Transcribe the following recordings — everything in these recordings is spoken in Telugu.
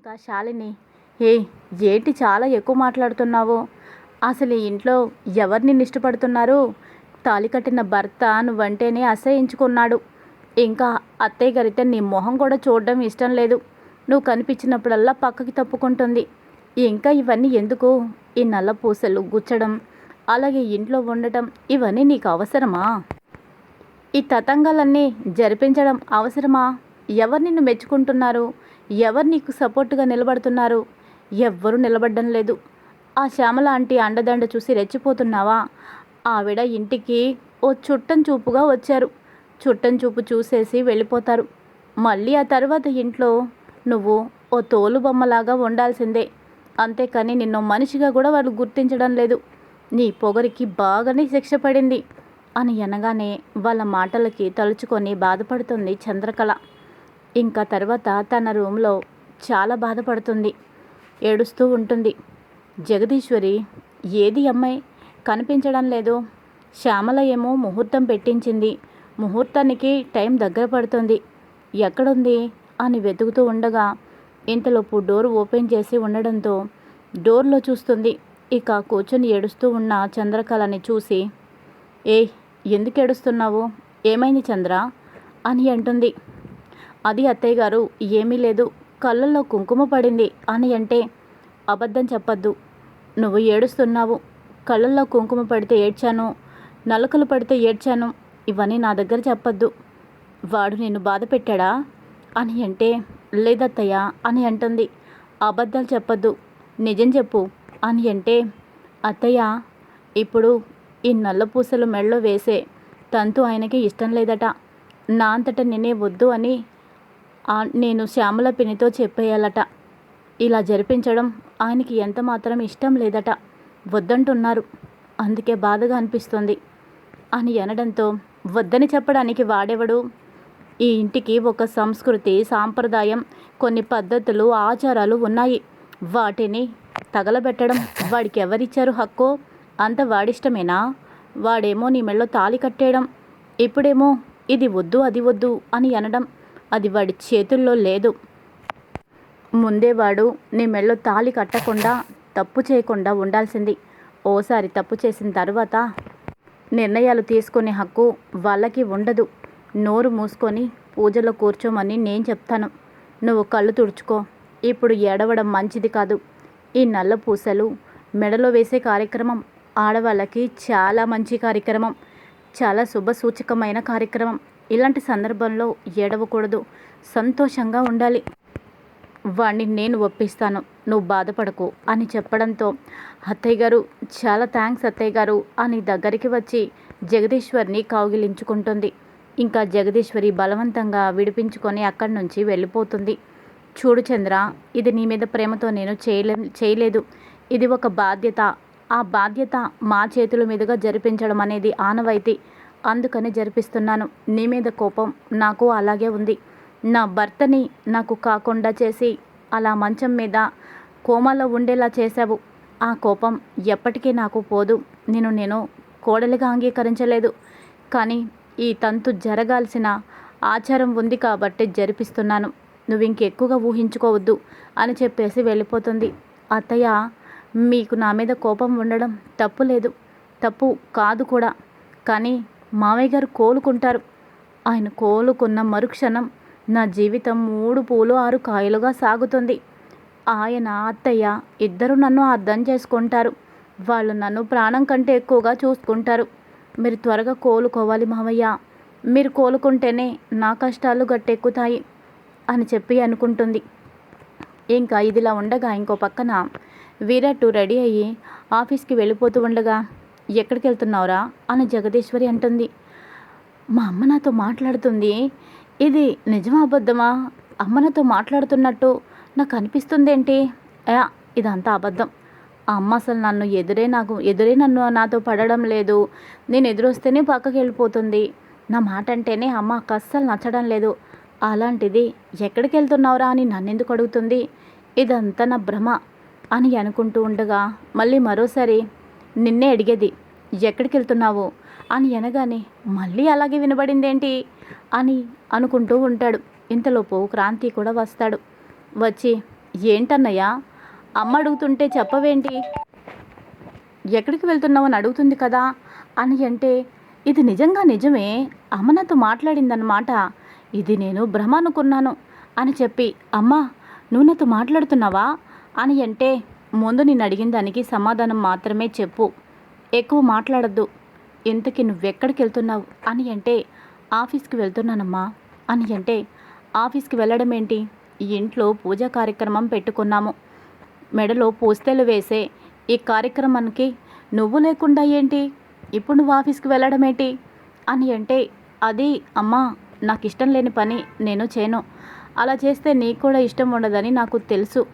ఇంకా శాలిని ఏ ఏంటి చాలా ఎక్కువ మాట్లాడుతున్నావు? అసలు ఈ ఇంట్లో ఎవరు నిన్ను ఇష్టపడుతున్నారు? తాలి కట్టిన భర్త నువ్వంటేనే అసహించుకున్నాడు. ఇంకా అత్తయ్య గారితే నీ మొహం కూడా చూడడం ఇష్టం లేదు. నువ్వు కనిపించినప్పుడల్లా పక్కకి తప్పుకుంటుంది. ఇంకా ఇవన్నీ ఎందుకు? ఈ నల్ల పూసలు గుచ్చడం అలాగే ఇంట్లో ఉండటం ఇవన్నీ నీకు అవసరమా? ఈ తతంగాలన్నీ జరిపించడం అవసరమా? ఎవరు నిన్ను మెచ్చుకుంటున్నారు? ఎవరు నీకు సపోర్టుగా నిలబడుతున్నారు? ఎవ్వరూ నిలబడడం లేదు. ఆ శ్యామల ఆంటీ అండదండ చూసి రెచ్చిపోతున్నావా? ఆవిడ ఇంటికి ఓ చుట్టం చూపుగా వచ్చారు. చుట్టం చూపు చూసేసి వెళ్ళిపోతారు. మళ్ళీ ఆ తర్వాత ఇంట్లో నువ్వు ఓ తోలు బొమ్మలాగా ఉండాల్సిందే. అంతేకాని నిన్ను మనిషిగా కూడా వాళ్ళు గుర్తించడం లేదు. నీ పొగరికి బాగానే శిక్ష పడింది. అని అనగానే వాళ్ళ మాటలకి తలుచుకొని బాధపడుతుంది చంద్రకళ. ఇంకా తర్వాత తన రూమ్లో చాలా బాధపడుతుంది. ఏడుస్తూ ఉంటుంది. జగదీశ్వరి ఏది అమ్మాయి? కనిపించడం లేదు. శ్యామల ఏమో ముహూర్తం పెట్టించింది. ముహూర్తానికి టైం దగ్గర పడుతుంది. ఎక్కడుంది? అని వెతుకుతూ ఉండగా ఇంతలోపు డోర్ ఓపెన్ చేసి ఉండడంతో డోర్లో చూస్తుంది. ఇక కూర్చొని ఏడుస్తూ ఉన్న చంద్రకళని చూసి ఏ ఎందుకు ఏడుస్తున్నావు? ఏమైంది చంద్ర? అని అంటుంది. అది అత్తయ్య గారు ఏమీ లేదు. కళ్ళల్లో కుంకుమ పడింది అని అంటే అబద్ధం చెప్పద్దు. నువ్వు ఏడుస్తున్నావు. కళ్ళల్లో కుంకుమ పడితే ఏడ్చాను. నలకలు పడితే ఏడ్చాను. ఇవన్నీ నా దగ్గర చెప్పద్దు. వాడు నిన్ను బాధ పెట్టాడా? అని అంటే లేదత్తయ్య అని అంటుంది. అబద్ధాలు చెప్పద్దు. నిజం చెప్పు. అని అంటే అత్తయ్య ఇప్పుడు ఈ నల్ల పూసలు మెళ్ళో వేసే తంతు ఆయనకి ఇష్టం లేదట. నా అంతట నేనే వద్దు అని నేను శ్యామల పినితో చెప్పేయాలట. ఇలా జరిపించడం ఆయనకి ఎంత మాత్రం ఇష్టం లేదట. వద్దంటున్నారు. అందుకే బాధగా అనిపిస్తుంది. అని అనడంతో వద్దని చెప్పడానికి వాడెవడు? ఈ ఇంటికి ఒక సంస్కృతి సాంప్రదాయం కొన్ని పద్ధతులు ఆచారాలు ఉన్నాయి. వాటిని తగలబెట్టడం వాడికి ఎవరిచ్చారు హక్కు? అంత వాడిష్టమేనా? వాడేమో నీ మెళ్ళో తాళి కట్టేయడం. ఇప్పుడేమో ఇది వద్దు అది వద్దు అని అనడం. అది వాడి చేతుల్లో లేదు. ముందే వాడు నీ మెళ్ళో తాళి కట్టకుండా తప్పు చేయకుండా ఉండాల్సింది. ఓసారి తప్పు చేసిన తర్వాత నిర్ణయాలు తీసుకునే హక్కు వాళ్ళకి ఉండదు. నోరు మూసుకొని పూజలో కూర్చోమని నేను చెప్తాను. నువ్వు కళ్ళు తుడుచుకో. ఇప్పుడు ఏడవడం మంచిది కాదు. ఈ నల్ల పూసలు మెడలో వేసే కార్యక్రమం ఆడవాళ్ళకి చాలా మంచి కార్యక్రమం చాలా శుభసూచకమైన కార్యక్రమం. ఇలాంటి సందర్భంలో ఏడవకూడదు. సంతోషంగా ఉండాలి. వాణ్ణి నేను ఒప్పిస్తాను. నువ్వు బాధపడకు అని చెప్పడంతో అత్తయ్య గారు చాలా థ్యాంక్స్ అత్తయ్య గారు అని దగ్గరికి వచ్చి జగదీశ్వర్ని కౌగిలించుకుంటుంది. ఇంకా జగదీశ్వరి బలవంతంగా విడిపించుకొని అక్కడి నుంచి వెళ్ళిపోతుంది. చూడు చంద్ర ఇది నీ మీద ప్రేమతో నేను చేయలే చేయలేదు. ఇది ఒక బాధ్యత. ఆ బాధ్యత మా చేతుల మీదుగా జరిపించడం అనేది ఆనవాయితీ. అందుకని జరిపిస్తున్నాను. నీ మీద కోపం నాకు అలాగే ఉంది. నా భర్తని నాకు కాకుండా చేసి అలా మంచం మీద కోమాలో ఉండేలా చేశావు. ఆ కోపం ఎప్పటికీ నాకు పోదు. నేను నేను కోడలిగా అంగీకరించలేదు. కానీ ఈ తంతు జరగాల్సిన ఆచారం ఉంది కాబట్టి జరిపిస్తున్నాను. నువ్వు ఇంకెక్కువగా ఊహించుకోవద్దు అని చెప్పేసి వెళ్ళిపోతుంది. అత్తయ్య మీకు నా మీద కోపం ఉండడం తప్పు లేదు తప్పు కాదు కూడా. కానీ మావయ్య గారు కోలుకుంటారు. ఆయన కోలుకున్న మరుక్షణం నా జీవితం మూడు పూలు ఆరు కాయలుగా సాగుతుంది. ఆయన అత్తయ్య ఇద్దరు నన్ను అర్థం చేసుకుంటారు. వాళ్ళు నన్ను ప్రాణం కంటే ఎక్కువగా చూసుకుంటారు. మీరు త్వరగా కోలుకోవాలి మావయ్య. మీరు కోలుకుంటేనే నా కష్టాలు గట్టెక్కుతాయి అని చెప్పి అనుకుంటుంది. ఇంకా ఇదిలా ఉండగా ఇంకో పక్కన వీరట్టు రెడీ అయ్యి ఆఫీస్కి వెళ్ళిపోతూ ఉండగా ఎక్కడికి వెళ్తున్నావురా అని జగదీశ్వరి అంటుంది. మా అమ్మ నాతో మాట్లాడుతుంది. ఇది నిజమా అబద్ధమా? అమ్మ నాతో మాట్లాడుతున్నట్టు నాకు అనిపిస్తుందేంటి? యా ఇదంతా అబద్ధం. ఆ అమ్మ అసలు నన్ను ఎదురే నాకు ఎదురే నన్ను నాతో పడడం లేదు. నేను ఎదురొస్తేనే పక్కకి వెళ్ళిపోతుంది. నా మాట అంటేనే అమ్మ అస్సలు నచ్చడం లేదు. అలాంటిది ఎక్కడికి వెళ్తున్నావురా అని నన్నెందుకు అడుగుతుంది? ఇదంతా నా భ్రమ అని అనుకుంటూ ఉండగా మళ్ళీ మరోసారి నిన్నే అడిగేది ఎక్కడికి వెళ్తున్నావు? అని అనగానే మళ్ళీ అలాగే వినబడిందేంటి? అని అనుకుంటూ ఉంటాడు. ఇంతలోపు క్రాంతి కూడా వస్తాడు. వచ్చి ఏంటన్నయ్యా అమ్మ అడుగుతుంటే చెప్పవేంటి? ఎక్కడికి వెళ్తున్నావు? అని అడుగుతుంది కదా. అని అంటే ఇది నిజంగా నిజమే అమ్మ నాతో మాట్లాడిందన్నమాట. ఇది నేను భ్రమ అనుకున్నాను. అని చెప్పి అమ్మా నువ్వు నాతో మాట్లాడుతున్నావా? అని అంటే ముందు నేను అడిగిన దానికి సమాధానం మాత్రమే చెప్పు. ఎక్కువ మాట్లాడద్దు. ఇంతకీ నువ్వెక్కడికి వెళ్తున్నావు అని అంటే ఆఫీస్కి వెళ్తున్నానమ్మా. అని అంటే ఆఫీస్కి వెళ్ళడం ఏంటి ఇంట్లో పూజా కార్యక్రమం పెట్టుకున్నాము. మెడలో పూస్తేలు వేసే ఈ కార్యక్రమానికి నువ్వు లేకుండా ఏంటి? ఇప్పుడు నువ్వు ఆఫీస్కి వెళ్ళడం ఏంటి అని అంటే అది అమ్మా నాకు ఇష్టం లేని పని నేను చేయను అలా చేస్తే నీకు కూడా ఇష్టం ఉండదని నాకు తెలుసు.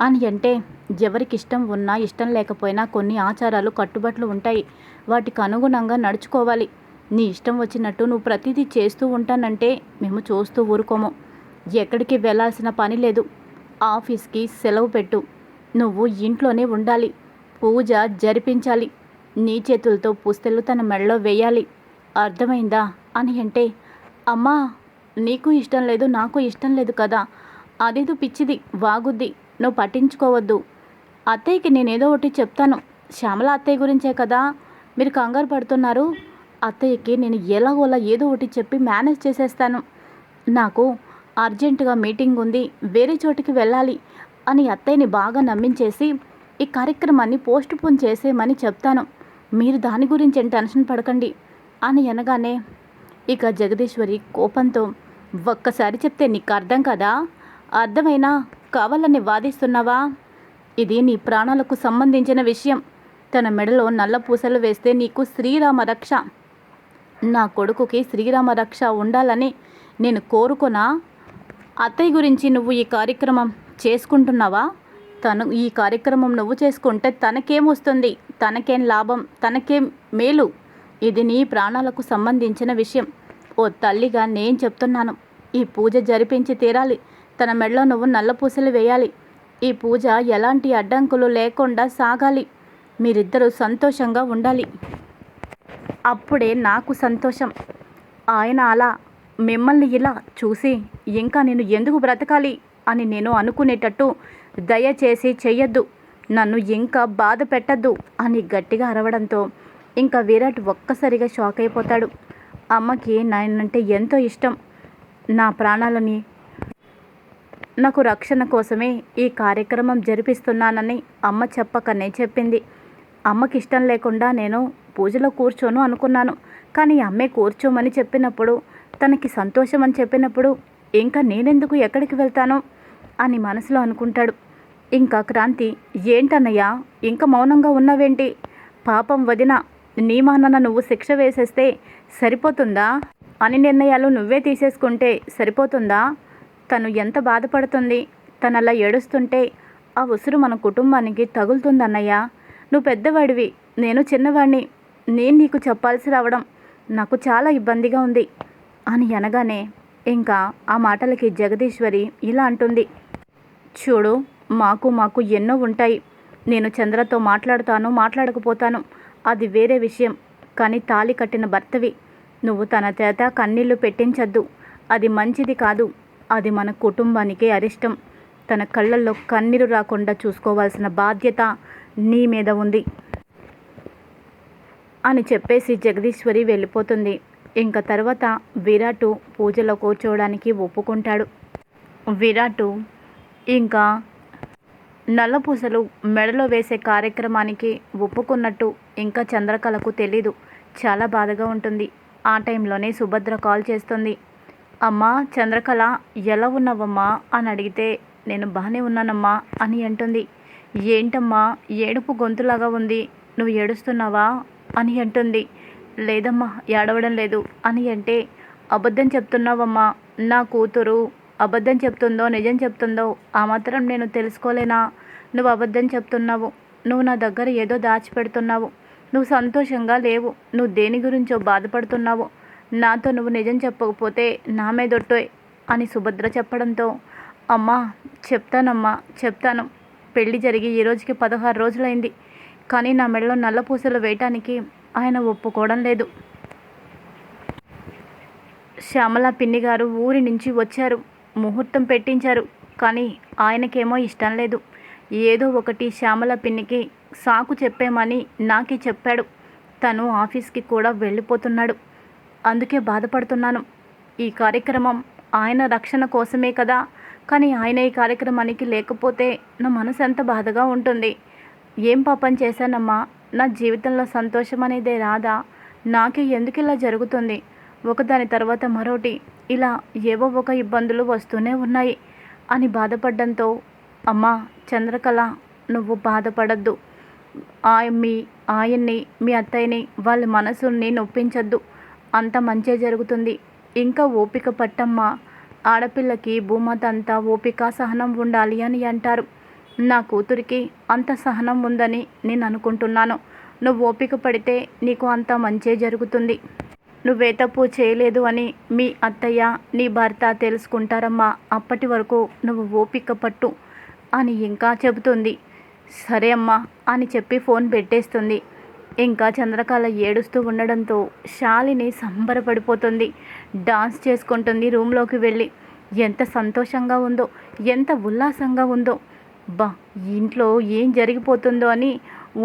అని అంటే ఎవరికి ఇష్టం ఉన్నా ఇష్టం లేకపోయినా కొన్ని ఆచారాలు కట్టుబాట్లు ఉంటాయి. వాటికి అనుగుణంగా నడుచుకోవాలి. నీ ఇష్టం వచ్చినట్టు నువ్వు ప్రతిదీ చేస్తూ ఉంటానంటే మేము చూస్తూ ఊరుకోము. ఎక్కడికి వెళ్ళాల్సిన పని లేదు. ఆఫీస్కి సెలవు పెట్టు. నువ్వు ఇంట్లోనే ఉండాలి. పూజ జరిపించాలి. నీ చేతులతో పుస్తలు తన మెడలో వేయాలి. అర్థమైందా? అని అంటే అమ్మా నీకు ఇష్టం లేదు నాకు ఇష్టం లేదు కదా. అదేదో పిచ్చిది వాగుద్ది. నువ్వు పట్టించుకోవద్దు. అత్తయ్యకి నేనేదో ఒకటి చెప్తాను. శ్యామల అత్తయ్య గురించే కదా మీరు కంగారు పడుతున్నారు. అత్తయ్యకి నేను ఎలాగోలా ఏదో ఒకటి చెప్పి మేనేజ్ చేసేస్తాను. నాకు అర్జెంటుగా మీటింగ్ ఉంది. వేరే చోటికి వెళ్ళాలి అని అత్తయ్యని బాగా నమ్మించేసి ఈ కార్యక్రమాన్ని పోస్ట్ పోన్ చేసేయమని చెప్తాను. మీరు దాని గురించి ఏం టెన్షన్ పడకండి అని అనగానే ఇక జగదీశ్వరి కోపంతో ఒక్కసారి చెప్తే నీకు అర్థం కదా? అర్థమైనా కావాలని వాదిస్తున్నావా? ఇది నీ ప్రాణాలకు సంబంధించిన విషయం. తన మెడలో నల్ల పూసలు వేస్తే నీకు శ్రీరామ రక్ష. నా కొడుకుకి శ్రీరామ రక్ష ఉండాలని నేను కోరుకున్నా. అత్తయ్య గురించి నువ్వు ఈ కార్యక్రమం చేసుకుంటున్నావా? తను ఈ కార్యక్రమం నువ్వు చేసుకుంటే తనకేం వస్తుంది? తనకేం లాభం? తనకేం మేలు? ఇది నీ ప్రాణాలకు సంబంధించిన విషయం. ఓ తల్లిగా నేను చెప్తున్నాను. ఈ పూజ జరిపించి తీరాలి. తన మెడలో నువ్వు నల్ల పూసలు వేయాలి. ఈ పూజ ఎలాంటి అడ్డంకులు లేకుండా సాగాలి. మీరిద్దరూ సంతోషంగా ఉండాలి. అప్పుడే నాకు సంతోషం. ఆయన అలా మిమ్మల్ని ఇలా చూసి ఇంకా నేను ఎందుకు బ్రతకాలి? అని నేను అనుకునేటట్టు దయచేసి చెయ్యొద్దు. నన్ను ఇంకా బాధ పెట్టద్దు అని గట్టిగా అరవడంతో ఇంకా విరాట్ ఒక్కసారిగా షాక్ అయిపోతాడు. అమ్మకి నాయనంటే ఎంతో ఇష్టం. నా ప్రాణాలని నాకు రక్షణ కోసమే ఈ కార్యక్రమం జరిపిస్తున్నానని అమ్మ చెప్పకనే చెప్పింది. అమ్మకి ఇష్టం లేకుండా నేను పూజలో కూర్చోను అనుకున్నాను. కానీ అమ్మే కూర్చోమని చెప్పినప్పుడు తనకి సంతోషం అని చెప్పినప్పుడు ఇంకా నేనెందుకు ఎక్కడికి వెళ్తాను? అని మనసులో అనుకుంటాడు. ఇంకా క్రాంతి ఏంటన్నయ్యా ఇంకా మౌనంగా ఉన్నావేంటి? పాపం వదిన నీ మానన్న నువ్వు శిక్ష వేసేస్తే సరిపోతుందా? అని నిర్ణయాలు నువ్వే తీసేసుకుంటే సరిపోతుందా? తను ఎంత బాధపడుతుంది? తను అలా ఏడుస్తుంటే ఆ ఉసురు మన కుటుంబానికి తగులుతుందన్నయ్య. నువ్వు పెద్దవాడివి నేను చిన్నవాడిని నేను నీకు చెప్పాల్సి రావడం నాకు చాలా ఇబ్బందిగా ఉంది అని అనగానే ఇంకా ఆ మాటలకి జగదీశ్వరి ఇలా అంటుంది. చూడు మాకు మాకు ఎన్నో ఉంటాయి. నేను చంద్రతో మాట్లాడుతాను మాట్లాడకపోతాను. అది వేరే విషయం. కానీ తాళి కట్టిన భర్తవి. నువ్వు తన చేత కన్నీళ్ళు పెట్టించద్దు. అది మంచిది కాదు. అది మన కుటుంబానికి అరిష్టం. తన కళ్ళల్లో కన్నీరు రాకుండా చూసుకోవాల్సిన బాధ్యత నీ మీద ఉంది. అని చెప్పేసి జగదీశ్వరి వెళ్ళిపోతుంది. ఇంకా తర్వాత విరాటు పూజలో కూర్చోవడానికి ఒప్పుకుంటాడు. విరాటు ఇంకా నల్లపూసలు మెడలో వేసే కార్యక్రమానికి ఒప్పుకున్నట్టు ఇంకా చంద్రకళకు తెలీదు. చాలా బాధగా ఉంటుంది. ఆ టైంలోనే సుభద్ర కాల్ చేస్తుంది. అమ్మా చంద్రకళ ఎలా ఉన్నావమ్మా? అని అడిగితే నేను బాగానే ఉన్నానమ్మా అని అంటుంది. ఏంటమ్మా ఏడుపు గొంతులాగా ఉంది నువ్వు ఏడుస్తున్నావా? అని అంటుంది. లేదమ్మా ఏడవడం లేదు అని అంటే అబద్ధం చెప్తున్నావమ్మా నా కూతురు అబద్ధం చెప్తుందో నిజం చెప్తుందో ఆ మాత్రం నేను తెలుసుకోలేనా? నువ్వు అబద్ధం చెప్తున్నావు నువ్వు నా దగ్గర ఏదో దాచిపెడుతున్నావు నువ్వు సంతోషంగా లేవు నువ్వు దేని గురించో బాధపడుతున్నావు నాతో నువ్వు నిజం చెప్పకపోతే నా మీదొట్టోయ్ అని సుభద్ర చెప్పడంతో అమ్మా చెప్తానమ్మా చెప్తాను. పెళ్ళి జరిగి ఈ రోజుకి పదహారు రోజులైంది. కానీ నా మెడలో నల్లపూసలు వేయటానికి ఆయన ఒప్పుకోవడం లేదు. శ్యామల పిన్ని గారు ఊరి నుంచి వచ్చారు. ముహూర్తం పెట్టించారు. కానీ ఆయనకేమో ఇష్టం లేదు. ఏదో ఒకటి శ్యామల పిన్నికి సాకు చెప్పేమని నాకే చెప్పాడు. తను ఆఫీస్కి కూడా వెళ్ళిపోతున్నాడు. అందుకే బాధపడుతున్నాను. ఈ కార్యక్రమం ఆయన రక్షణ కోసమే కదా. కానీ ఆయన ఈ కార్యక్రమానికి లేకపోతే నా మనసు ఎంత బాధగా ఉంటుంది. ఏం పాపం చేశానమ్మా? నా జీవితంలో సంతోషం అనేదే రాదా? నాకే ఎందుకు ఇలా జరుగుతుంది? ఒకదాని తర్వాత మరోటి ఇలా ఏవో ఒక ఇబ్బందులు వస్తూనే ఉన్నాయి అని బాధపడడంతో అమ్మా చంద్రకళ నువ్వు బాధపడద్దు. ఆ మీ ఆయన్ని మీ అత్తయ్యని వాళ్ళ మనసుల్ని నొప్పించద్దు. అంత మంచే జరుగుతుంది. ఇంకా ఓపిక పట్టమ్మా. ఆడపిల్లకి భూమత అంతా ఓపిక సహనం ఉండాలి అని అంటారు. నా కూతురికి అంత సహనం ఉందని నేను అనుకుంటున్నాను. నువ్వు ఓపిక పడితే నీకు అంత మంచే జరుగుతుంది. నువ్వే తప్పు చేయలేదు అని మీ అత్తయ్య నీ భర్త తెలుసుకుంటారమ్మా. అప్పటి వరకు నువ్వు ఓపిక పట్టు అని ఇంకా చెబుతుంది. సరే అమ్మా అని చెప్పి ఫోన్ పెట్టేస్తుంది. ఇంకా చంద్రకళ ఏడుస్తూ ఉండడంతో శాలిని సంబరపడిపోతుంది. డాన్స్ చేసుకుంటుంది రూమ్లోకి వెళ్ళి. ఎంత సంతోషంగా ఉందో ఎంత ఉల్లాసంగా ఉందో. బా ఇంట్లో ఏం జరిగిపోతుందో అని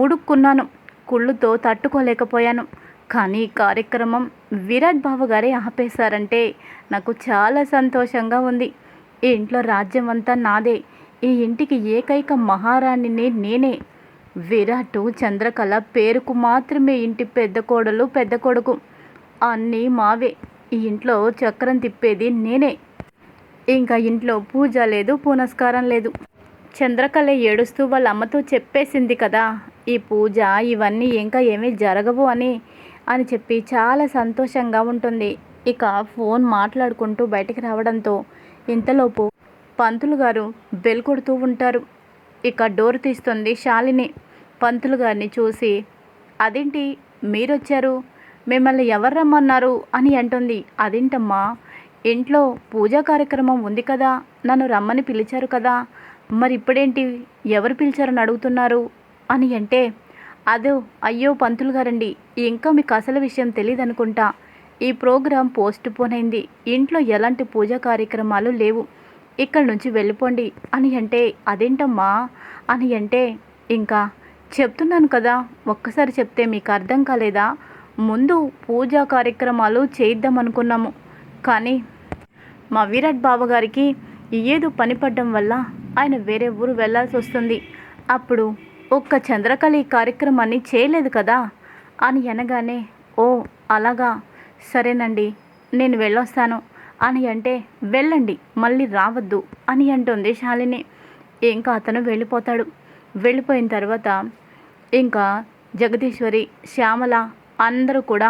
ఊడుక్కున్నాను కుళ్ళుతో తట్టుకోలేకపోయాను. కానీ కార్యక్రమం విరాట్ బాబు గారే ఆపేశారంటే నాకు చాలా సంతోషంగా ఉంది. ఈ ఇంట్లో రాజ్యం అంతా నాదే. ఈ ఇంటికి ఏకైక మహారాణిని నేనే. విరాట్ చంద్రకళ పేరుకు మాత్రమే ఇంటి పెద్ద కోడలు పెద్ద కొడుకు. అన్నీ మావే. ఈ ఇంట్లో చక్రం తిప్పేది నేనే. ఇంకా ఇంట్లో పూజ లేదు పునస్కారం లేదు. చంద్రకళ ఏడుస్తూ వాళ్ళ అమ్మతో చెప్పేసింది కదా ఈ పూజ ఇవన్నీ ఇంకా ఏమీ జరగవు అని అని చెప్పి చాలా సంతోషంగా ఉంటుంది. ఇక ఫోన్ మాట్లాడుకుంటూ బయటికి రావడంతో ఇంతలోపు పంతులు గారు బెల్ కొడుతూ ఉంటారు. ఇక డోర్ తీస్తుంది శాలిని. పంతులు గారిని చూసి అదేంటి? మీరొచ్చారు? మిమ్మల్ని ఎవరు రమ్మన్నారు? అని అంటుంది. అదేంటమ్మా? ఇంట్లో పూజా కార్యక్రమం ఉంది కదా? నన్ను రమ్మని పిలిచారు కదా? మరి ఇప్పుడేంటి ఎవరు పిలిచారని అడుగుతున్నారు? అని అంటే అదో అయ్యో పంతులు గారండి ఇంకా మీకు అసలు విషయం తెలియదు అనుకుంటా ఈ ప్రోగ్రాం పోస్ట్ పోన్ అయింది. ఇంట్లో ఎలాంటి పూజా కార్యక్రమాలు లేవు. ఇక్కడి నుంచి వెళ్ళిపోండి. అని అంటే అదేంటమ్మా? అని అంటే ఇంకా చెప్తున్నాను కదా ఒక్కసారి చెప్తే మీకు అర్థం కాలేదా? ముందు పూజా కార్యక్రమాలు చేయిద్దాం అనుకున్నాము. కానీ మా విరాట్ బావగారికి ఏదో పని పడ్డం వల్ల ఆయన వేరే ఊరు వెళ్ళాల్సి వస్తుంది. అప్పుడు ఒక్క చంద్రకళ ఈ కార్యక్రమాన్ని చేయలేదు కదా? అని అనగానే ఓ అలాగా. సరేనండి నేను వెళ్ళొస్తాను. అని అంటే వెళ్ళండి మళ్ళీ రావద్దు అని అంటుంది శాలిని. ఇంకా అతను వెళ్ళిపోతాడు. వెళ్ళిపోయిన తర్వాత ఇంకా జగదీశ్వరి శ్యామల అందరూ కూడా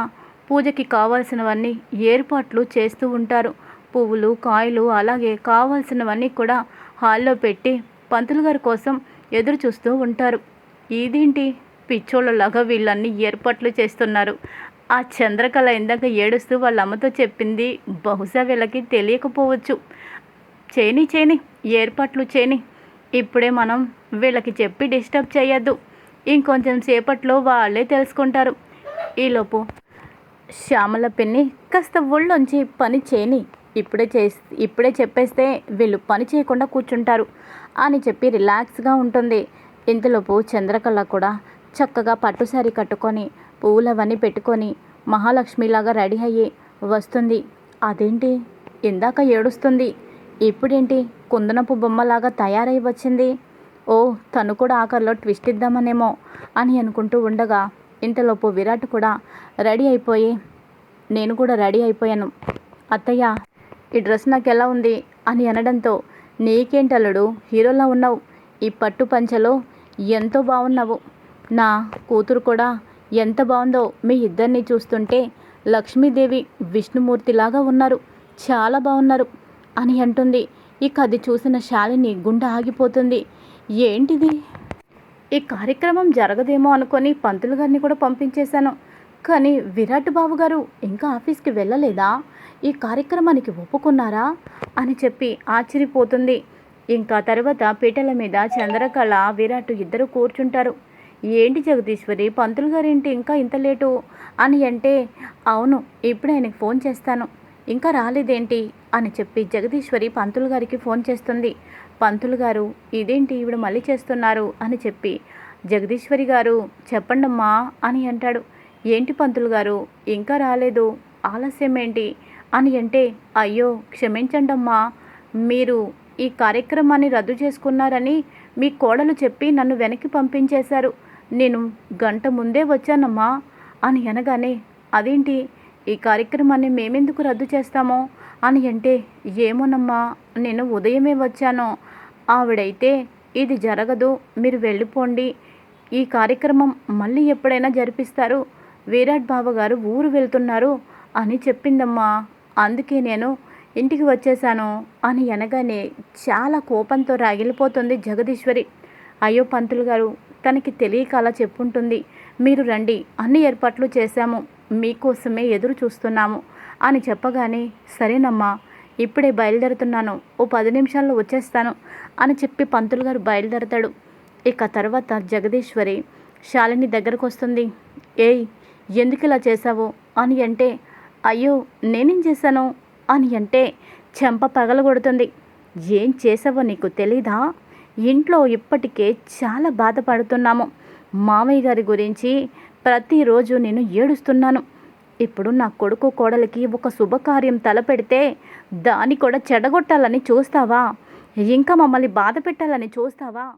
పూజకి కావాల్సినవన్నీ ఏర్పాట్లు చేస్తూ ఉంటారు. పువ్వులు కాయలు అలాగే కావాల్సినవన్నీ కూడా హాల్లో పెట్టి పంతులు గారి కోసం ఎదురు చూస్తూ ఉంటారు. ఇదేంటి? పిచ్చోళ్ళలాగా వీళ్ళన్నీ ఏర్పాట్లు చేస్తున్నారు. ఆ చంద్రకళ ఇందాక ఏడుస్తూ వాళ్ళ అమ్మతో చెప్పింది బహుశా వీళ్ళకి తెలియకపోవచ్చు. చేని చేని ఏర్పాట్లు చేని. ఇప్పుడే మనం వీళ్ళకి చెప్పి డిస్టర్బ్ చేయొద్దు. ఇంకొంచెం సేపట్లో వాళ్ళే తెలుసుకుంటారు. ఈలోపు శ్యామల పిన్ని కాస్త ఒళ్ళొంచి పని చేయని ఇప్పుడే చేసి ఇప్పుడే చెప్పేస్తే వీళ్ళు పని చేయకుండా కూర్చుంటారు అని చెప్పి రిలాక్స్గా ఉంటుంది. ఇంతలోపు చంద్రకళ కూడా చక్కగా పట్టుసారి కట్టుకొని పువ్వులవన్నీ పెట్టుకొని మహాలక్ష్మిలాగా రెడీ అయ్యి వస్తుంది. అదేంటి? ఇందాక ఏడుస్తుంది. ఇప్పుడేంటి? కుందనపు బొమ్మలాగా తయారై వచ్చింది. ఓ తను కూడా ఆఖరిలో ట్విస్ట్ ఇద్దామనేమో అని అనుకుంటూ ఉండగా ఇంతలోపు విరాట్ కూడా రెడీ అయిపోయి నేను కూడా రెడీ అయిపోయాను. అత్తయ్య ఈ డ్రెస్ నాకు ఎలా ఉంది? అని అనడంతో నీకేంటల్లుడు హీరోలా ఉన్నావు. ఈ పట్టు పంచలో ఎంతో బాగున్నావు నా కూతురు కూడా ఎంత బాగుందో మీ ఇద్దరిని చూస్తుంటే లక్ష్మీదేవి విష్ణుమూర్తిలాగా ఉన్నారు. చాలా బాగున్నారు అని అంటుంది. ఇక అది చూసిన శాలిని గుండె ఆగిపోతుంది. ఏంటిది? ఈ కార్యక్రమం జరగదేమో అనుకొని పంతులు గారిని కూడా పంపించేశాను. కానీ విరాట్ బాబు గారు ఇంకా ఆఫీస్కి వెళ్ళలేదా? ఈ కార్యక్రమానికి ఒప్పుకున్నారా? అని చెప్పి ఆశ్చర్యపోతుంది. ఇంకా తర్వాత పీటల మీద చంద్రకళ విరాట్ ఇద్దరు కూర్చుంటారు. ఏంటి జగదీశ్వరి పంతులు గారేంటి ఇంకా ఇంత లేటు? అని అంటే అవును ఇప్పుడు ఆయనకి ఫోన్ చేస్తాను. ఇంకా రాలేదేంటి? అని చెప్పి జగదీశ్వరి పంతులు గారికి ఫోన్ చేస్తుంది. పంతులు గారు ఇదేంటి ఈవిడ మళ్ళీ చేస్తున్నారు? అని చెప్పి జగదీశ్వరి గారు చెప్పండమ్మా అని అంటాడు. ఏంటి పంతులు గారు ఇంకా రాలేదు ఆలస్యం ఏంటి? అని అంటే అయ్యో క్షమించండమ్మా మీరు ఈ కార్యక్రమాన్ని రద్దు చేసుకున్నారని మీ కోడలు చెప్పి నన్ను వెనక్కి పంపించేశారు. నేను గంట ముందే వచ్చానమ్మా అని అనగానే అదేంటి? ఈ కార్యక్రమాన్ని మేమెందుకు రద్దు చేస్తామో? అని అంటే ఏమోనమ్మా నేను ఉదయమే వచ్చాను. ఆవిడైతే ఇది జరగదు మీరు వెళ్ళిపోండి. ఈ కార్యక్రమం మళ్ళీ ఎప్పుడైనా జరిపిస్తారు. విరాట్ బావ గారు ఊరు వెళ్తున్నారు అని చెప్పిందమ్మా. అందుకే నేను ఇంటికి వచ్చేసాను అని అనగానే చాలా కోపంతో రాగిలిపోతుంది జగదీశ్వరి. అయ్యో పంతులు గారు తనకి తెలియక అలా చెప్పుంటుంది. మీరు రండి అన్ని ఏర్పాట్లు చేశాము. మీకోసమే ఎదురు చూస్తున్నాము. అని చెప్పగానే సరేనమ్మా ఇప్పుడే బయలుదేరుతున్నాను. ఓ పది నిమిషాల్లో వచ్చేస్తాను అని చెప్పి పంతులు గారు బయలుదేరతాడు. ఇక తర్వాత జగదీశ్వరి శాలిని దగ్గరకు వస్తుంది ఏయ్ ఎందుకు ఇలా చేశావు? అని అంటే అయ్యో నేనేం చేశాను? అని అంటే చెంప పగలగొడుతుంది. ఏం చేసావో నీకు తెలీదా? ఇంట్లో ఇప్పటికే చాలా బాధపడుతున్నాము. మామయ్య గారి గురించి ప్రతిరోజు నేను ఏడుస్తున్నాను. ఇప్పుడు నా కొడుకు కోడలికి ఒక శుభకార్యం తలపెడితే దాన్ని కూడా చెడగొట్టాలని చూస్తావా? ఇంకా మమ్మల్ని బాధ పెట్టాలని చూస్తావా?